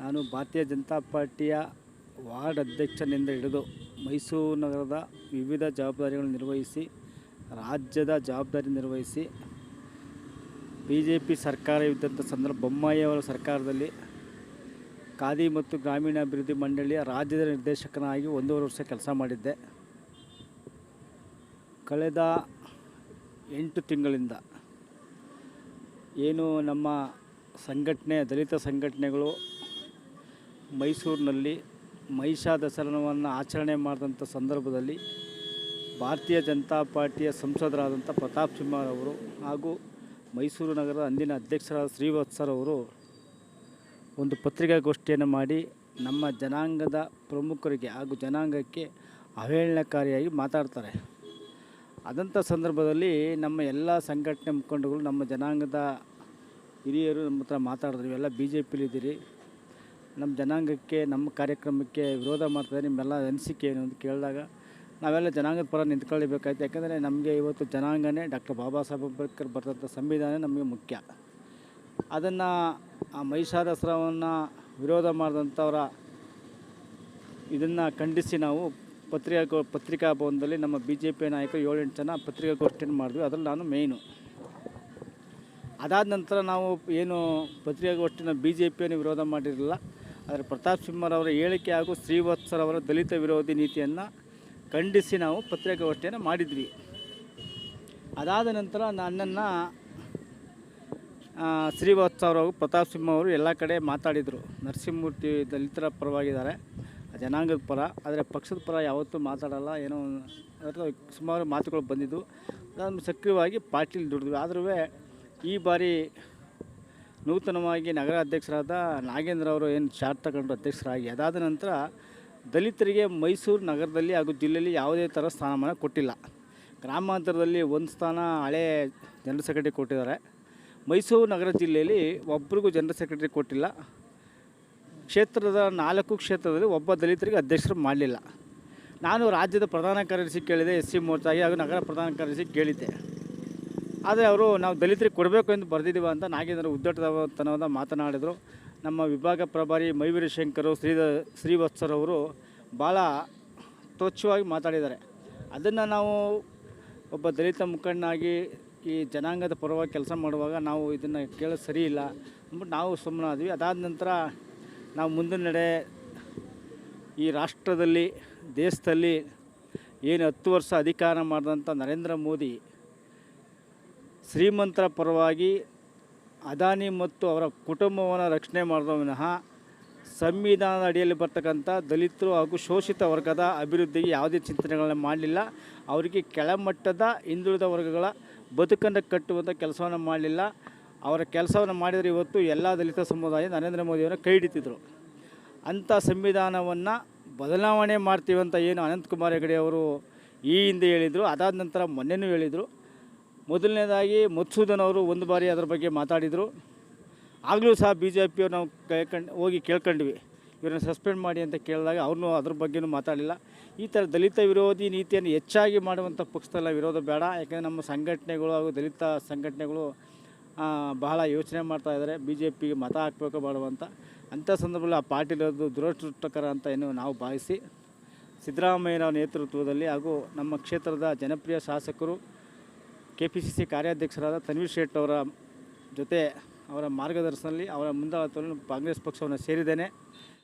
ನಾನು ಭಾರತೀಯ ಜನತಾ ಪಾರ್ಟಿಯ ವಾರ್ಡ್ ಅಧ್ಯಕ್ಷನಿಂದ ಹಿಡಿದು ಮೈಸೂರು ನಗರದ ವಿವಿಧ ಜವಾಬ್ದಾರಿಗಳನ್ನು ನಿರ್ವಹಿಸಿ, ರಾಜ್ಯದ ಜವಾಬ್ದಾರಿ ನಿರ್ವಹಿಸಿ ಬಿ ಜೆ ಪಿ ಸರ್ಕಾರ ಇದ್ದಂಥ ಸಂದರ್ಭ, ಬೊಮ್ಮಾಯಿ ಅವರ ಸರ್ಕಾರದಲ್ಲಿ ಖಾದಿ ಮತ್ತು ಗ್ರಾಮೀಣಾಭಿವೃದ್ಧಿ ಮಂಡಳಿಯ ರಾಜ್ಯದ ನಿರ್ದೇಶಕನಾಗಿ ಒಂದೂವರೆ ವರ್ಷ ಕೆಲಸ ಮಾಡಿದ್ದೆ. ಕಳೆದ ಎಂಟು ತಿಂಗಳಿಂದ ಏನು ನಮ್ಮ ಸಂಘಟನೆ, ದಲಿತ ಸಂಘಟನೆಗಳು ಮೈಸೂರಿನಲ್ಲಿ ಮಹಿಷಾ ದಸರನವನ್ನು ಆಚರಣೆ ಮಾಡಿದಂಥ ಸಂದರ್ಭದಲ್ಲಿ ಭಾರತೀಯ ಜನತಾ ಪಾರ್ಟಿಯ ಸಂಸದರಾದಂಥ ಪ್ರತಾಪ್ ಸಿಂಹರವರು ಹಾಗೂ ಮೈಸೂರು ನಗರದ ಅಂದಿನ ಅಧ್ಯಕ್ಷರಾದ ಶ್ರೀವತ್ಸರವರು ಒಂದು ಪತ್ರಿಕಾಗೋಷ್ಠಿಯನ್ನು ಮಾಡಿ ನಮ್ಮ ಜನಾಂಗದ ಪ್ರಮುಖರಿಗೆ ಹಾಗೂ ಜನಾಂಗಕ್ಕೆ ಅವಹೇಳನಕಾರಿಯಾಗಿ ಮಾತಾಡ್ತಾರೆ. ಅದಂಥ ಸಂದರ್ಭದಲ್ಲಿ ನಮ್ಮ ಎಲ್ಲ ಸಂಘಟನೆ ಮುಖಂಡಗಳು ನಮ್ಮ ಜನಾಂಗದ ಹಿರಿಯರು ನಮ್ಮ ಹತ್ರ ಮಾತಾಡಿದ್ರು. ಇವೆಲ್ಲ ಬಿ ಜೆ ಪಿಲಿದ್ದೀರಿ ನಮ್ಮ ಜನಾಂಗಕ್ಕೆ, ನಮ್ಮ ಕಾರ್ಯಕ್ರಮಕ್ಕೆ ವಿರೋಧ ಮಾಡ್ತಾರೆ ನಿಮ್ಮೆಲ್ಲ ಅನಿಸಿಕೆ ಏನು ಅಂತ ಕೇಳಿದಾಗ ನಾವೆಲ್ಲ ಜನಾಂಗದ ಪರ ನಿಂತ್ಕೊಳ್ಳಬೇಕಾಯ್ತು. ಯಾಕಂದರೆ ನಮಗೆ ಇವತ್ತು ಜನಾಂಗನೇ ಡಾಕ್ಟರ್ ಬಾಬಾ ಸಾಹೇಬ್ ಅಂಬೇಡ್ಕರ್ ಬರೆದಂಥ ಸಂವಿಧಾನ ನಮಗೆ ಮುಖ್ಯ. ಅದನ್ನು ಆ ಮಹಿಷಾದಸರವನ್ನು ವಿರೋಧ ಮಾಡಿದಂಥವರ ಇದನ್ನು ಖಂಡಿಸಿ ನಾವು ಪತ್ರಿಕಾ ಪತ್ರಿಕಾ ಭವನದಲ್ಲಿ ನಮ್ಮ ಬಿ ಜೆ ಪಿ ನಾಯಕರು ಏಳೆಂಟು ಜನ ಪತ್ರಿಕಾಗೋಷ್ಠಿಯನ್ನು ಮಾಡಿದ್ವಿ. ಅದರಲ್ಲಿ ನಾನು ಮೇಯ್ನು ಅದಾದ ನಂತರ ನಾವು ಏನು ಪತ್ರಿಕಾಗೋಷ್ಠಿನ ಬಿ ಜೆ ಪಿಯನ್ನು ವಿರೋಧ ಮಾಡಿರಲಿಲ್ಲ. ಆದರೆ ಪ್ರತಾಪ್ ಸಿಂಹರವರ ಹೇಳಿಕೆ ಹಾಗೂ ಶ್ರೀವತ್ಸರವರ ದಲಿತ ವಿರೋಧಿ ನೀತಿಯನ್ನು ಖಂಡಿಸಿ ನಾವು ಪತ್ರಿಕಾಗೋಷ್ಠಿಯನ್ನು ಮಾಡಿದ್ವಿ. ಅದಾದ ನಂತರ ನನ್ನನ್ನು ಶ್ರೀವತ್ಸವರು ಹಾಗೂ ಪ್ರತಾಪ್ ಸಿಂಹ ಅವರು ಎಲ್ಲ ಕಡೆ ಮಾತಾಡಿದರು. ನರಸಿಂಹಮೂರ್ತಿ ದಲಿತರ ಪರವಾಗಿದ್ದಾರೆ, ಜನಾಂಗದ ಪರ, ಆದರೆ ಪಕ್ಷದ ಪರ ಯಾವತ್ತೂ ಮಾತಾಡಲ್ಲ, ಏನೋ ಸುಮಾರು ಮಾತುಗಳು ಬಂದಿದ್ದು ನಾನು ಸಕ್ರಿಯವಾಗಿ ಪಾರ್ಟಿಲಿ ದುಡಿದ್ವಿ ಆದ್ರೂ ಈ ಬಾರಿ ನೂತನವಾಗಿ ನಗರ ಅಧ್ಯಕ್ಷರಾದ ನಾಗೇಂದ್ರ ಅವರು ಏನು ಚಾರ್ಟ್ ತಗೊಂಡ್ರು ಅಧ್ಯಕ್ಷರಾಗಿ ಅದಾದ ನಂತರ ದಲಿತರಿಗೆ ಮೈಸೂರು ನಗರದಲ್ಲಿ ಹಾಗೂ ಜಿಲ್ಲೆಯಲ್ಲಿ ಯಾವುದೇ ಥರ ಸ್ಥಾನಮಾನ ಕೊಟ್ಟಿಲ್ಲ. ಗ್ರಾಮಾಂತರದಲ್ಲಿ ಒಂದು ಸ್ಥಾನ ಹಳೆ ಜನರಲ್ ಸೆಕ್ರೆಟರಿ ಕೊಟ್ಟಿದ್ದಾರೆ. ಮೈಸೂರು ನಗರ ಜಿಲ್ಲೆಯಲ್ಲಿ ಒಬ್ರಿಗೂ ಜನರಲ್ ಸೆಕ್ರೆಟರಿ ಕೊಟ್ಟಿಲ್ಲ. ಕ್ಷೇತ್ರದ ನಾಲ್ಕು ಕ್ಷೇತ್ರದಲ್ಲಿ ಒಬ್ಬ ದಲಿತರಿಗೆ ಅಧ್ಯಕ್ಷರು ಮಾಡಲಿಲ್ಲ. ನಾನು ರಾಜ್ಯದ ಪ್ರಧಾನ ಕಾರ್ಯದರ್ಶಿ ಕೇಳಿದೆ, ಎಸ್ ಸಿ ಮೋರ್ಚಾಗಿ ಹಾಗೂ ನಗರ ಪ್ರಧಾನ ಕಾರ್ಯದರ್ಶಿ ಕೇಳಿದ್ದೆ. ಆದರೆ ಅವರು ನಾವು ದಲಿತರಿಗೆ ಕೊಡಬೇಕು ಎಂದು ಬರೆದಿದ್ದೀವಿ ಅಂತ ನಾಗೇಂದ್ರ ಉದ್ದಟತನವಾದ ಮಾತನಾಡಿದರು. ನಮ್ಮ ವಿಭಾಗ ಪ್ರಭಾರಿ ಮೈವೀರ ಶಂಕರು ಶ್ರೀ ಶ್ರೀವತ್ಸರವರು ಭಾಳ ತೋಚ್ಛವಾಗಿ ಮಾತಾಡಿದ್ದಾರೆ. ಅದನ್ನು ನಾವು ಒಬ್ಬ ದಲಿತ ಮುಖಂಡನಾಗಿ ಈ ಜನಾಂಗದ ಪರವಾಗಿ ಕೆಲಸ ಮಾಡುವಾಗ ನಾವು ಇದನ್ನು ಕೇಳೋದು ಸರಿ ಇಲ್ಲ. ಅಂದ್ಬಿಟ್ಟು ನಾವು ಸುಮ್ಮನಾದ್ವಿ ಅದಾದ ನಂತರ ನಾವು ಮುಂದಿನ ನಡೆ ಈ ರಾಷ್ಟ್ರದಲ್ಲಿ, ದೇಶದಲ್ಲಿ ಏನು ಹತ್ತು ವರ್ಷ ಅಧಿಕಾರ ಮಾಡಿದಂಥ ನರೇಂದ್ರ ಮೋದಿ ಶ್ರೀಮಂತರ ಪರವಾಗಿ ಅದಾನಿ ಮತ್ತು ಅವರ ಕುಟುಂಬವನ್ನು ರಕ್ಷಣೆ ಮಾಡಿದ ವಿನಃ ಸಂವಿಧಾನದ ಅಡಿಯಲ್ಲಿ ಬರ್ತಕ್ಕಂಥ ದಲಿತರು ಹಾಗೂ ಶೋಷಿತ ವರ್ಗದ ಅಭಿವೃದ್ಧಿಗೆ ಯಾವುದೇ ಚಿಂತನೆಗಳನ್ನು ಮಾಡಲಿಲ್ಲ. ಅವರಿಗೆ ಕೆಳಮಟ್ಟದ ಹಿಂದುಳಿದ ವರ್ಗಗಳ ಬದುಕನ್ನು ಕಟ್ಟುವಂಥ ಕೆಲಸವನ್ನು ಮಾಡಲಿಲ್ಲ. ಅವರ ಕೆಲಸವನ್ನು ಮಾಡಿದರೆ ಇವತ್ತು ಎಲ್ಲ ದಲಿತ ಸಮುದಾಯ ನರೇಂದ್ರ ಮೋದಿಯವರ ಕೈ ಹಿಡಿತಿದ್ರು. ಅಂಥ ಸಂವಿಧಾನವನ್ನು ಬದಲಾವಣೆ ಮಾಡ್ತೀವಿ ಅಂತ ಏನು ಅನಂತಕುಮಾರ್ ಹೆಗಡೆ ಅವರು ಈ ಹಿಂದೆ ಹೇಳಿದರು. ಅದಾದ ನಂತರ ಮೊನ್ನೆನೂ ಹೇಳಿದರು. ಮೊದಲನೇದಾಗಿ ಮಧುಸೂದನ್ ಅವರು ಒಂದು ಬಾರಿ ಅದರ ಬಗ್ಗೆ ಮಾತಾಡಿದರು. ಆಗಲೂ ಸಹ ಬಿ ಜೆ ಪಿಯವ್ರು ನಾವು ಕೇಳ್ಕೊಂಡು, ಹೋಗಿ ಕೇಳ್ಕೊಂಡ್ವಿ. ಇವ್ರನ್ನ ಸಸ್ಪೆಂಡ್ ಮಾಡಿ ಅಂತ ಕೇಳಿದಾಗ ಅವ್ರನ್ನೂ ಅದ್ರ ಬಗ್ಗೆನೂ ಮಾತಾಡಲಿಲ್ಲ ಈ ಥರ ದಲಿತ ವಿರೋಧಿ ನೀತಿಯನ್ನು ಹೆಚ್ಚಾಗಿ ಮಾಡುವಂಥ ಪಕ್ಷದಲ್ಲ ವಿರೋಧ ಬೇಡ. ಯಾಕೆಂದರೆ ನಮ್ಮ ಸಂಘಟನೆಗಳು ಹಾಗೂ ದಲಿತ ಸಂಘಟನೆಗಳು ಬಹಳ ಯೋಚನೆ ಮಾಡ್ತಾ ಇದ್ದಾರೆ. ಬಿ ಜೆ ಪಿಗೆ ಮತ ಹಾಕಬೇಕು ಮಾಡುವಂಥ ಅಂಥ ಸಂದರ್ಭದಲ್ಲಿ ಆ ಪಾರ್ಟಿಲಿರೋದು ದುರದೃಷ್ಟಕರ ಅಂತ ಏನು ನಾವು ಭಾವಿಸಿ ಸಿದ್ದರಾಮಯ್ಯನವರ ನೇತೃತ್ವದಲ್ಲಿ ಹಾಗೂ ನಮ್ಮ ಕ್ಷೇತ್ರದ ಜನಪ್ರಿಯ ಶಾಸಕರು ಕೆ ಪಿ ಸಿ ಸಿ ಕಾರ್ಯಾಧ್ಯಕ್ಷರಾದ ತನ್ವೀರ್ ಶೇಟ್ ಅವರ ಜೊತೆ ಅವರ ಮಾರ್ಗದರ್ಶನದಲ್ಲಿ ಅವರ ಮುಂದಾಳತ್ವದಲ್ಲಿ ಕಾಂಗ್ರೆಸ್ ಪಕ್ಷವನ್ನು ಸೇರಿದ್ದೇನೆ.